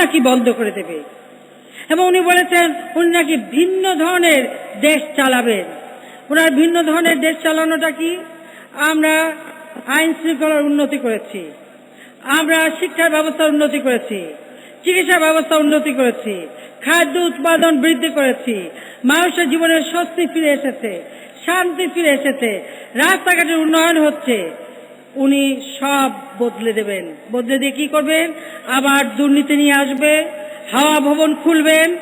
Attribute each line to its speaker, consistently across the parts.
Speaker 1: নাকি বন্ধ করে দেবে? এবং উনি বলেছেন, উনি নাকি ভিন্ন ধরনের দেশ চালাবেন। ওনার ভিন্ন ধরনের দেশ চালানোটা কি? আমরা আইন শৃঙ্খলার উন্নতি করেছি। আমরা শিক্ষার ব্যবস্থার উন্নতি করেছি। চিকিৎসা ব্যবস্থা উন্নতি করেছি। খাদ্য উৎপাদন বৃদ্ধি করেছি। মানুষের জীবনের স্বস্তি ফিরে এসেছে, শান্তি ফিরে এসেছে। রাস্তাঘাটের উন্নয়ন হচ্ছে। উনি সব বদলে দেবেন। বদলে দিয়ে কি করবেন? আবার দুর্নীতি নিয়ে আসবে, হাওয়া ভবন খুলবেন,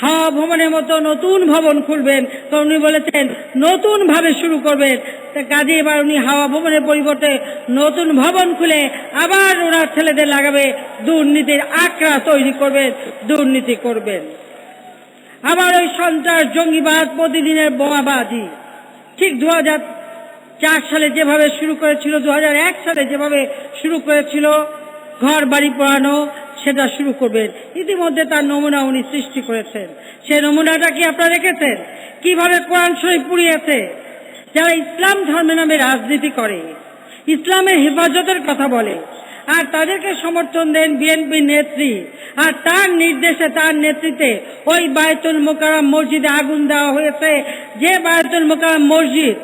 Speaker 1: হাওয়া ভবনের মতো নতুন ভবন খুলবেন। তো উনি বলেছেন নতুন ভাবে শুরু করবেন। তা কাজে এবার উনি হাওয়া ভবনের পরিবর্তে নতুন ভবন খুলে আবার ওনার ছেলেদের লাগাবে, দুর্নীতির আঁকড়া তৈরি করবেন, দুর্নীতি করবেন। আবার ওই সন্ত্রাস, জঙ্গিবাদ, প্রতিদিনের বোমাবাজি। ঠিক দু হাজার চার সালে যেভাবে শুরু করেছিল দু সালে যেভাবে শুরু করেছিল, ঘর বাড়ি পোড়ানো, সেটা শুরু করবেন। ইতিমধ্যে তার নমুনা উনি সৃষ্টি করেছেন। সেই নমুনাটা কি আপনারা রেখেছেন? কীভাবে কোরআন শরীফ পুড়িয়েছে? যারা ইসলাম ধর্মের নামে রাজনীতি করে, ইসলামের হেফাজতের কথা বলে, আর তাদেরকে সমর্থন দেন বিএনপি নেত্রী, আর তার নির্দেশে, তার নেতৃত্বে ওই বায়তুল মোকারম মসজিদে আগুন দেওয়া হয়েছে। যে বায়তুল মোকারম মসজিদ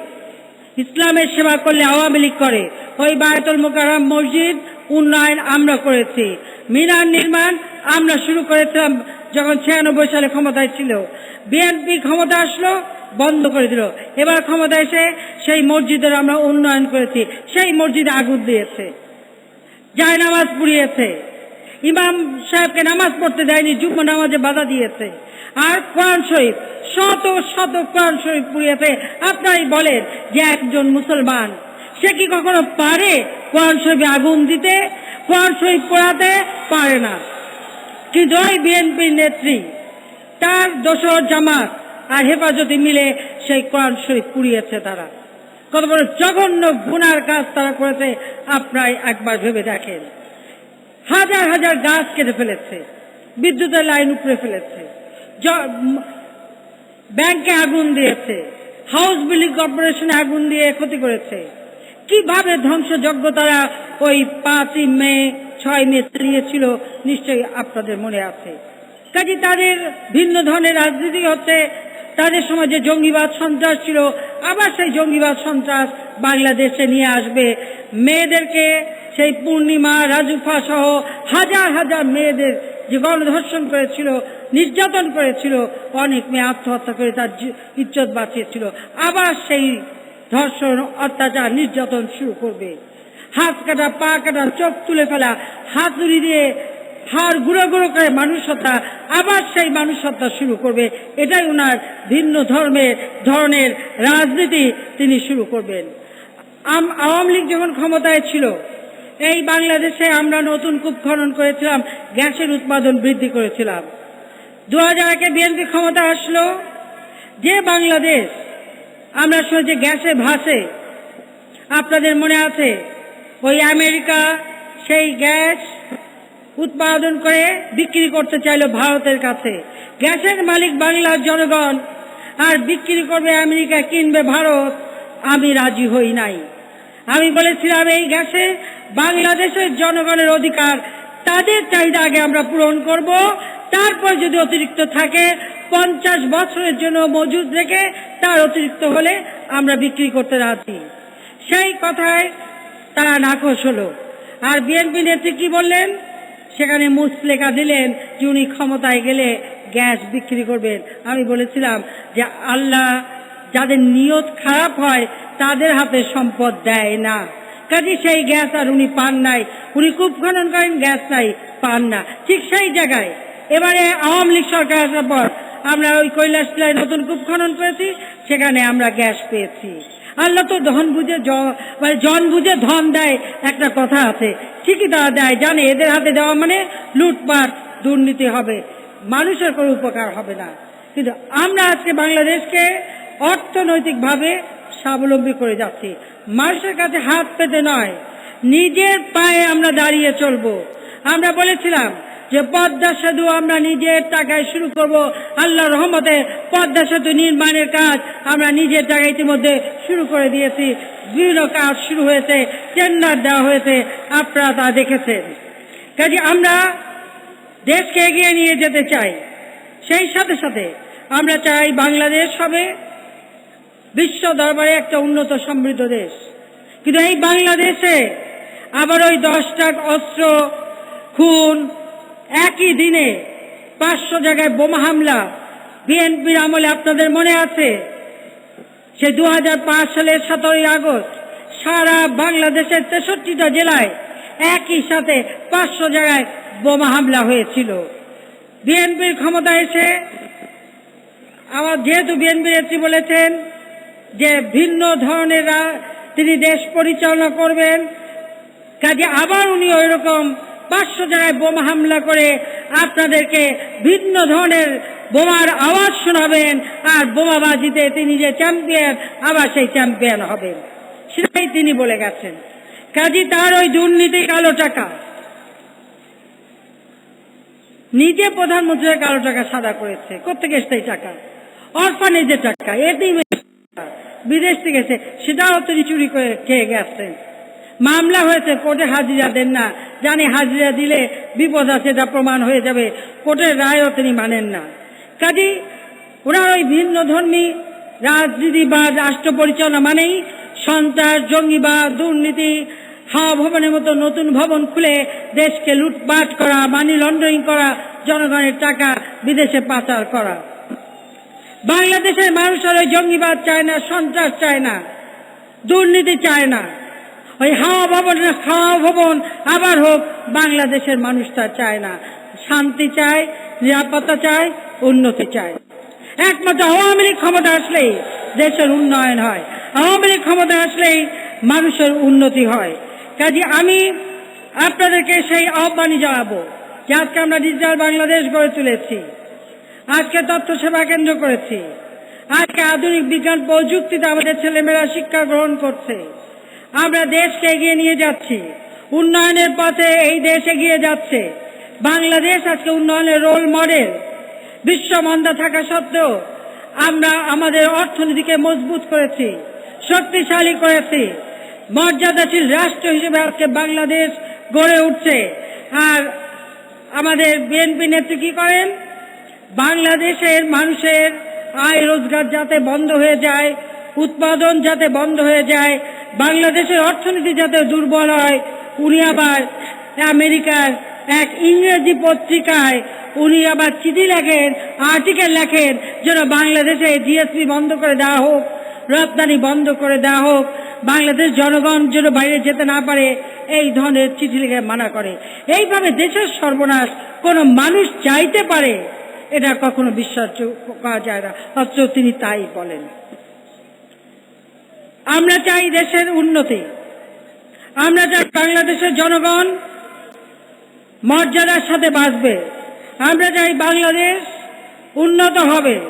Speaker 1: ইসলামের সেবা করলে আওয়ামী লীগ করে। ওই বায়তুল মোকারম মসজিদ উন্নয়ন আমরা করেছি। মিনার নির্মাণ আমরা শুরু করেছিলাম যখন ছিয়ানব্বই সালে ক্ষমতায় ছিল। বিএনপি ক্ষমতা আসলো, বন্ধ করে দিল। এবার ক্ষমতা এসে সেই মসজিদের আমরা উন্নয়ন করেছি। সেই মসজিদে আগুন দিয়েছে, যায় নামাজ পুড়িয়েছে। ইমাম সাহেবকে নামাজ পড়তে দেয়নি, যুগ্ম নামাজে বাধা দিয়েছে। আর কোরআন শরীফ শত শত কোরআন শরীফ পুড়িয়েছে। আপনারাই বলেন যে একজন মুসলমান, সে কি কখনো পারে কোরআন শরীফে আগুন দিতে, কোরআন শরীফ পড়াতে? পারে না। কিন্তু ওই বিএনপির নেত্রী, তার দোসর জামাত আর হেফাজতে মিলে সেই কোরআন শরীফ পুড়িয়েছে তারা। কত বড় জঘন্য গুনার কাজ তারা করেছে, আপনারাই একবার ভেবে দেখেন। হাজার হাজার গাছ কেটে ফেলেছে, বিদ্যুতের লাইন উপরে ফেলেছে ব্যাংকে আগুন দিয়েছে। হাউস বিল্ডিং কর্পোরেশনে আগুন দিয়ে ক্ষতি করেছে। কীভাবে ধ্বংসযজ্ঞ তারা ওই পাঁচই মে, ছয় মে চালিয়েছিল, নিশ্চয়ই আপনাদের মনে আছে। কাজে তাদের ভিন্ন ধরনের রাজনীতি হচ্ছে। তাদের সময় যে জঙ্গিবাদ সন্ত্রাস ছিল, আবার সেই জঙ্গিবাদ সন্ত্রাস বাংলাদেশে নিয়ে আসবে। মেয়েদেরকে সেই পূর্ণিমা, রাজুফা সহ হাজার হাজার মেয়েদের যে গণধর্ষণ করেছিল নির্যাতন করেছিল, অনেক মেয়ে আত্মহত্যা করে তার ইজ্জত বাঁচিয়েছিল। আবার সেই ধর্ষণ, অত্যাচার, নির্যাতন শুরু করবে। হাত কাটা, পা কাটা, চোখ তুলে ফেলা, হাতুড়ি দিয়ে হাড় গুঁড়ো গুঁড়ো করে মানুষ হত্যা, আবার সেই মানুষ হত্যা শুরু করবে। এটাই ওনার ভিন্ন ধর্মের ধরনের রাজনীতি তিনি শুরু করবেন। আওয়ামী লীগ যখন ক্ষমতায় ছিল, এই বাংলাদেশে আমরা নতুন কূপ খনন করেছিলাম, গ্যাসের উৎপাদন বৃদ্ধি করেছিলাম। দু হাজার একে বিএনপি ক্ষমতা আসলো, যে বাংলাদেশ, আমরা শুনেছি গ্যাসে ভাসে। আপনাদের মনে আছে, ওই আমেরিকা সেই গ্যাস উৎপাদন করে বিক্রি করতে চাইলো ভারতের কাছে। গ্যাসের মালিক বাংলার জনগণ, আর বিক্রি করবে আমেরিকা, কিনবে ভারত, আমি রাজি হই নাই। আমি বলেছিলাম, এই গ্যাসে বাংলাদেশের জনগণের অধিকার তাদের চাহিদা আগে আমরা পূরণ করব। তারপর যদি অতিরিক্ত থাকে, পঞ্চাশ বছরের জন্য মজুদ রেখে তার অতিরিক্ত হলে আমরা বিক্রি করতে রাজি। সেই কথায় তারা নাকশ হলো। আর বিএনপি নেত্রী কি বললেন? সেখানে মুসলেখা দিলেন যে উনি ক্ষমতায় গেলে গ্যাস বিক্রি করবেন। আমি বলেছিলাম যে আল্লাহ যাদের নিয়ত খারাপ হয়, তাদের হাতে সম্পদ দেয় না। কাজে সেই গ্যাস আর উনি পান নাই। উনি কূপ খনন করেন, গ্যাস নাই, পান না। ঠিক সেই জায়গায়। এবারে আওয়ামী লীগ সরকার আসার পর আমরা ওই কৈলাস টিলায় নতুন কূপ খনন করেছি, সেখানে আমরা গ্যাস পেয়েছি। আল্লাহ তো ধন বুঝে মানে জন বুঝে ধন দেয়, একটা কথা আছে। ঠিকই তারা দেয়, জানে এদের হাতে দেওয়া মানে লুটপাট, দুর্নীতি হবে। মানুষের কোনো উপকার হবে না। কিন্তু আমরা আজকে বাংলাদেশকে অর্থনৈতিকভাবে স্বাবলম্বী করে যাচ্ছি। মানুষের কাছে হাত পেতে নয়। নিজের পায়ে আমরা দাঁড়িয়ে চলবো। আমরা বলেছিলাম যে পদ্মা সেতু আমরা নিজের টাকায় শুরু করব। আল্লাহ রহমতে পদ্মা সেতু নির্মাণের কাজ আমরা নিজের টাকায় ইতিমধ্যে শুরু করে দিয়েছি। বিভিন্ন কাজ শুরু হয়েছে টেন্ডার দেওয়া হয়েছে। আপনারা তা দেখেছেন। কাজে আমরা দেশকে এগিয়ে নিয়ে যেতে চাই। সেই সাথে সাথে আমরা চাই বাংলাদেশ হবে বিশ্ব দরবারে একটা উন্নত সমৃদ্ধ দেশ। কিন্তু এই বাংলাদেশে আবার ওই দশটা অস্ত্র, খুন, একই দিনে পাঁচশো জায়গায় বোমা হামলা বিএনপির আমলে আপনাদের মনে আছে? সে দু হাজার পাঁচ সালের সতেরোই আগস্ট সারা বাংলাদেশের তেষট্টিটা জেলায় একই সাথে পাঁচশো জায়গায় বোমা হামলা হয়েছিল। বিএনপির ক্ষমতা এসে আমার যেহেতু বিএনপি নেত্রী বলেছেন যে ভিন্ন ধরনের তিনি দেশ পরিচালনা করবেন। কাজে আবার উনি ওই রকম পাঁচশো জায়গায় বোমা হামলা করে আপনাদেরকে ভিন্ন ধরনের বোমার আওয়াজ শোনাবেন আর বোমাবাজিতে তিনি যে চ্যাম্পিয়ন, আবার সেই চ্যাম্পিয়ন হবেন। সেটাই তিনি বলে গেছেন। কাজী তার ওই দুর্নীতি কালো টাকা। নিজে প্রধানমন্ত্রীর কালো টাকা সাদা করেছে। কোথেকে এই টাকা? অরফানেজের টাকা, এতেই বিদেশ থেকে এসে সেটাও তিনি চুরি করে খেয়ে গেছেন মামলা হয়েছে, কোর্টে হাজিরা দেন না। জানি হাজিরা দিলে বিপদ আছে, এটা প্রমাণ হয়ে যাবে। কোর্টের রায়ও তিনি মানেন না। কাজী ওনার ওই ভিন্ন ধর্মী রাজনীতি বা রাষ্ট্র পরিচালনা মানেই সন্ত্রাস, জঙ্গিবাদ, দুর্নীতি হাওয়া ভবনের মতো নতুন ভবন খুলে দেশকে লুটপাট করা মানি লন্ডারিং করা, জনগণের টাকা বিদেশে পাচার করা। বাংলাদেশের মানুষের ওই জঙ্গিবাদ চায় না, সন্ত্রাস চায় না, দুর্নীতি চায় না। ওই হাওয়া ভবন হাওয়া ভবন আবার হোক, বাংলাদেশের মানুষ তা চায় না। শান্তি চায়, নিরাপত্তা চায়, উন্নতি চায়। একমাত্র আওয়ামী লীগ ক্ষমতা আসলেই দেশের উন্নয়ন হয়। আওয়ামী লীগ ক্ষমতা আসলেই মানুষের উন্নতি হয়। কাজে আমি আপনাদেরকে সেই আহ্বানই জানাব যে আজকে আমরা ডিজিটাল বাংলাদেশ গড়ে তুলেছি। আজকে তথ্য সেবা কেন্দ্র করেছি। আজকে আধুনিক বিজ্ঞান প্রযুক্তিতে আমাদের ছেলেমেয়েরা শিক্ষা গ্রহণ করছে। আমরা দেশকে এগিয়ে নিয়ে যাচ্ছি। উন্নয়নের পথে এই দেশ এগিয়ে যাচ্ছে। বাংলাদেশ আজকে উন্নয়নের রোল মডেল বিশ্ব মন্দা থাকা সত্ত্বেও আমরা আমাদের অর্থনীতিকে মজবুত করেছি, শক্তিশালী করেছি। মর্যাদাশীল রাষ্ট্র হিসেবে আজকে বাংলাদেশ গড়ে উঠছে। আর আমাদের বিএনপি নেত্রী কি করেন? বাংলাদেশের মানুষের আয় রোজগার যাতে বন্ধ হয়ে যায়, উৎপাদন যাতে বন্ধ হয়ে যায়, বাংলাদেশের অর্থনীতি যাতে দুর্বল হয়, উনি আবার আমেরিকার এক ইংরেজি পত্রিকায় উনি আবার চিঠি লেখেন আর্টিকেল লেখেন, যেন বাংলাদেশে জিএসপি বন্ধ করে দেওয়া হোক, রপ্তানি বন্ধ করে দেওয়া হোক, বাংলাদেশ জনগণ যেন বাইরে যেতে না পারে, এই ধরনের চিঠি লিখে মানা করে। এইভাবে দেশের সর্বনাশ কোনো মানুষ চাইতে পারে এটা কখনো বিশ্বাস করা যায় না, অথচ তিনি তাই বলেন। আমরা চাই দেশের উন্নতি। আমরা চাই বাংলাদেশের জনগণ মর্যাদার সাথে বাঁচবে। আমরা চাই বাংলাদেশ উন্নত হবে।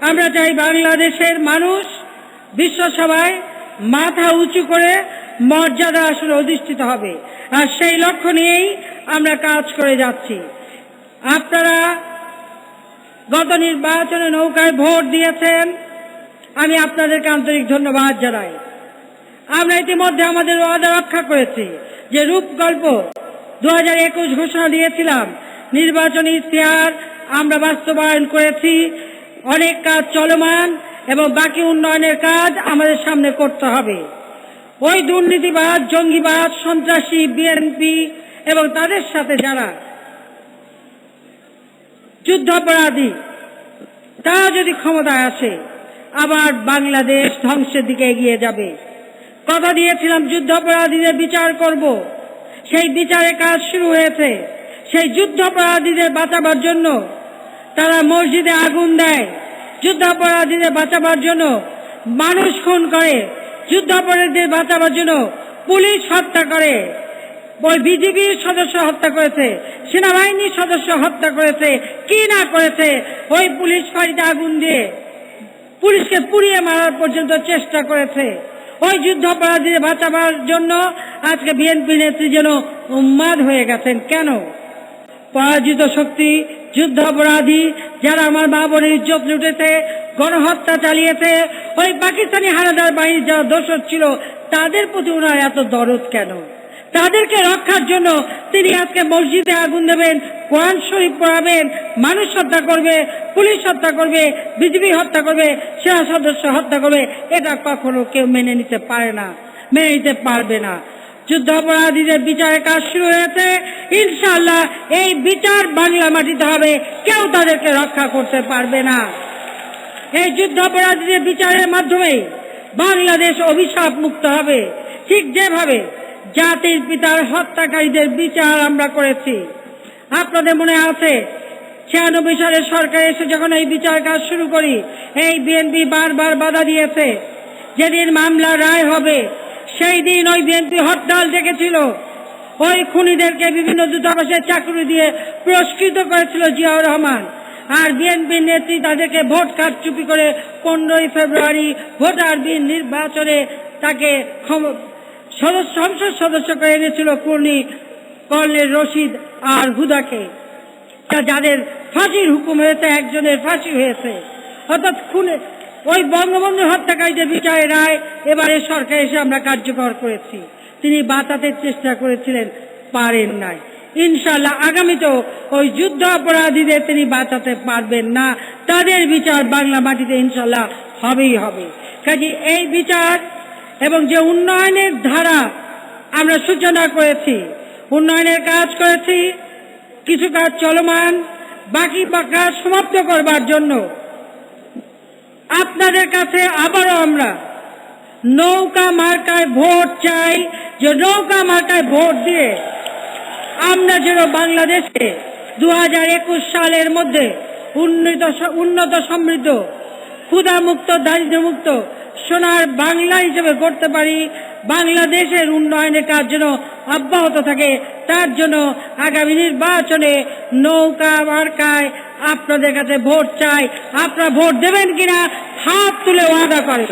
Speaker 1: আমরা চাই বাংলাদেশের মানুষ বিশ্বসভায় মাথা উঁচু করে মর্যাদা আসলে অধিষ্ঠিত হবে। আর সেই লক্ষ্য নিয়েই আমরা কাজ করে যাচ্ছি। আপনারা গত নির্বাচনে নৌকায় ভোট দিয়েছেন। আমি আপনাদেরকে আন্তরিক ধন্যবাদ জানাই। আমরা ইতিমধ্যে আমাদের ওয়াদা রক্ষা করেছি যে রূপকল্প দু হাজার একুশ ঘোষণা দিয়েছিলাম। নির্বাচনী ইতিহার আমরা বাস্তবায়ন করেছি। অনেক কাজ চলমান এবং বাকি উন্নয়নের কাজ আমাদের সামনে করতে হবে। ওই দুর্নীতিবাদ জঙ্গিবাদ সন্ত্রাসী, বিএনপি এবং তাদের সাথে যারা যুদ্ধাপরাধী। তারা যদি ক্ষমতায় আসে, আবার বাংলাদেশ ধ্বংসের দিকে এগিয়ে যাবে। কথা দিয়েছিলাম, যুদ্ধাপরাধীদের বিচার করব। সেই বিচারে কাজ শুরু হয়েছে। সেই যুদ্ধাপরাধীদের বাঁচাবার জন্য তারা মসজিদে আগুন দেয়। যুদ্ধাপরাধীদের বাঁচাবার জন্য মানুষ খুন করে। যুদ্ধাপরাধীদের বাঁচাবার জন্য পুলিশ হত্যা করে। বিজিবির সদস্য হত্যা করেছে, সেনাবাহিনীর সদস্য হত্যা করেছে, কি না করেছে, ওই পুলিশ ফাঁড়িতে আগুন দিয়ে পুলিশকে পুড়িয়ে মারার পর্যন্ত চেষ্টা করেছে। ওই যুদ্ধাপরাধীদের বাঁচাবার জন্য আজকে বিএনপি নেত্রী যেন উন্মাদ হয়ে গেছেন। কেন? পরাজিত শক্তি যুদ্ধাপরাধী যারা আমার মা বোনের ইজ্জত লুটেছে, গণহত্যা চালিয়েছে, ওই পাকিস্তানি হানাদার বাহিনীর যারা দোষর ছিল, তাদের প্রতি ওনার এত দরদ কেন? তাদেরকে রক্ষার জন্য তিনি আজকে মসজিদে আগুন দেবেন, কোরআন শরীফ পড়াবেন, মানুষ হত্যা করবে, পুলিশ হত্যা করবে বিজেপি হত্যা করবে, সেনা সদস্য হত্যা করবে, এটা কখনো কেউ মেনে নিতে পারে না, মেনে নিতে পারবে না। যুদ্ধাপরাধীদের বিচারের কাজ শুরু হয়েছে ইনশাল্লাহ এই বিচার বাংলা মাটিতে হবে, কেউ তাদেরকে রক্ষা করতে পারবে না। এই যুদ্ধাপরাধীদের বিচারের মাধ্যমে বাংলাদেশ অভিশাপ মুক্ত হবে, ঠিক যেভাবে জাতির পিতার হত্যাকারীদের বিচার আমরা করেছি। আপনাদের মনে আছে, ছিয়ানব্বই সালে সরকার এসে যখন এই বিচার কাজ শুরু করি, এই বিএনপি বারবার বাধা দিয়েছে। যেদিন মামলা রায় হবে, সেই দিন ওই বিএনপি হরতাল ডেকেছিল। ওই খুনিদেরকে বিভিন্ন দূতাবাসের চাকরি দিয়ে পুরস্কৃত করেছিল জিয়াউর রহমান। আর বিএনপির নেত্রী তাদেরকে ভোট কারচুপি করে পনেরোই ফেব্রুয়ারি ভোটার বিন নির্বাচনে তাকে সংসদ সদস্য করে এনেছিল কর্ণী কর্নেল রশিদ আর হুদাকে। যাদের ফাঁসির হুকুম হয়েছে, একজনের ফাঁসি হয়েছে। অর্থাৎ খুনে ওই বঙ্গবন্ধু হত্যাকারীদের বিচারের রায়, এবারে সরকার এসে আমরা কার্যকর করেছি। তিনি বাঁচাতে চেষ্টা করেছিলেন, পারেন নাই। ইনশাল্লাহ আগামীতেও ওই যুদ্ধ অপরাধীদের তিনি বাঁচাতে পারবেন না। তাদের বিচার বাংলা মাটিতে ইনশাল্লাহ হবেই হবে। কাজে এই বিচার এবং যে উন্নয়নের ধারা আমরা সূচনা করেছি, উন্নয়নের কাজ করেছি, কিছু কাজ চলমান, বাকি কাজ সমাপ্ত করবার জন্য। আপনাদের কাছে আবারও আমরা নৌকা মার্কায় ভোট চাই, যে নৌকা মার্কায় ভোট দিয়ে আমরা যেন বাংলাদেশে দু হাজার একুশ সালের মধ্যে উন্নত উন্নত সমৃদ্ধ, ক্ষুধামুক্ত, দারিদ্র্যমুক্ত সোনার বাংলা হিসেবে করতে পারি, বাংলাদেশের উন্নয়নের কাজ যেন অব্যাহত থাকে, তার জন্য আগামী নির্বাচনে নৌকা মার্কায় আপনাদের কাছে ভোট চাই। আপনারা ভোট দেবেন কিনা, হাত তুলে ওয়াদা করেন।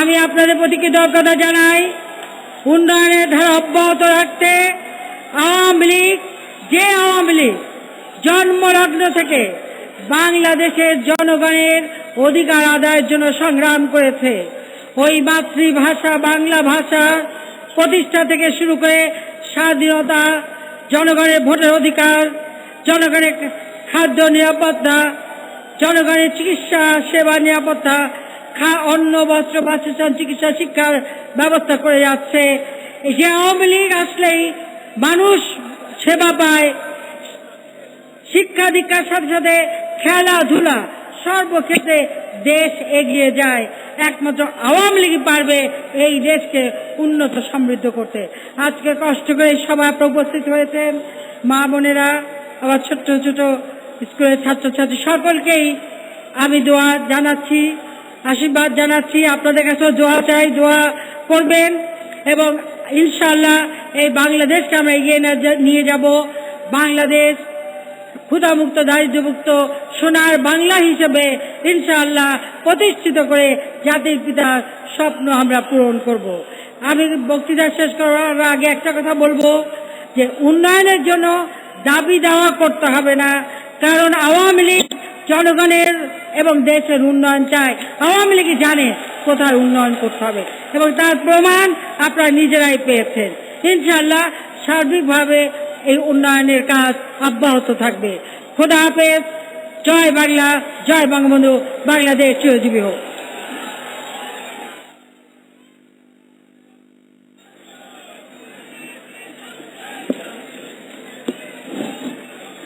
Speaker 1: আমি আপনাদের প্রতি কৃতজ্ঞতা জানাই। উন্নয়নের ধারা অব্যাহত রাখতে আওয়ামী লীগ, যে আওয়ামী লীগ জন্মলগ্ন থেকে বাংলাদেশের জনগণের অধিকার আদায়ের জন্য সংগ্রাম করেছে। ওই মাতৃভাষা, বাংলা ভাষা প্রতিষ্ঠা থেকে শুরু করে স্বাধীনতা, জনগণের ভোটের অধিকার, জনগণের খাদ্য নিরাপত্তা, জনগণের চিকিৎসা, সেবা নিরাপত্তা, খা, অন্ন, বস্ত্র, বাসস্থান, চিকিৎসা, শিক্ষার ব্যবস্থা করে যাচ্ছে। যে আওয়ামী লীগ আসলেই মানুষ সেবা পায় শিক্ষা দীক্ষার সাথে সাথে খেলাধুলা সর্বক্ষেত্রে দেশ এগিয়ে যায়। একমাত্র আওয়ামী লীগ পারবে এই দেশকে উন্নত সমৃদ্ধ করতে। আজকে কষ্ট করে সবাই উপস্থিত হয়েছেন। মা বোনেরা আবার ছোট্ট ছোট স্কুলের ছাত্রছাত্রী সকলকেই আমি দোয়া জানাচ্ছি, আশীর্বাদ জানাচ্ছি। আপনাদের কাছেও দোয়া চাই, দোয়া করবেন এবং ইনশাল্লাহ এই বাংলাদেশকে আমরা এগিয়ে নিয়ে যাব। বাংলাদেশ ক্ষুধামুক্ত দারিদ্র্যমুক্ত সোনার বাংলা হিসেবে ইনশাআল্লাহ প্রতিষ্ঠিত করে জাতির পিতার স্বপ্ন আমরা পূরণ করব। আমি বক্তৃতা শেষ করার আগে একটা কথা বলব যে উন্নয়নের জন্য দাবি দাওয়া করতে হবে না, কারণ আওয়ামী লীগ জনগণের এবং দেশের উন্নয়ন চায় আওয়ামী লীগ জানে কোথায় উন্নয়ন করতে হবে এবং তার প্রমাণ আপনারা নিজেরাই পেয়েছেন ইনশাআল্লাহ সার্বিকভাবে এই উন্নয়নের কাজ অব্যাহত থাকবে। খোদা হাফেজ। জয় বাংলা, জয় বঙ্গবন্ধু। বাংলাদেশ চিরজীবী হোক।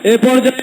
Speaker 2: এ পর্যায়ে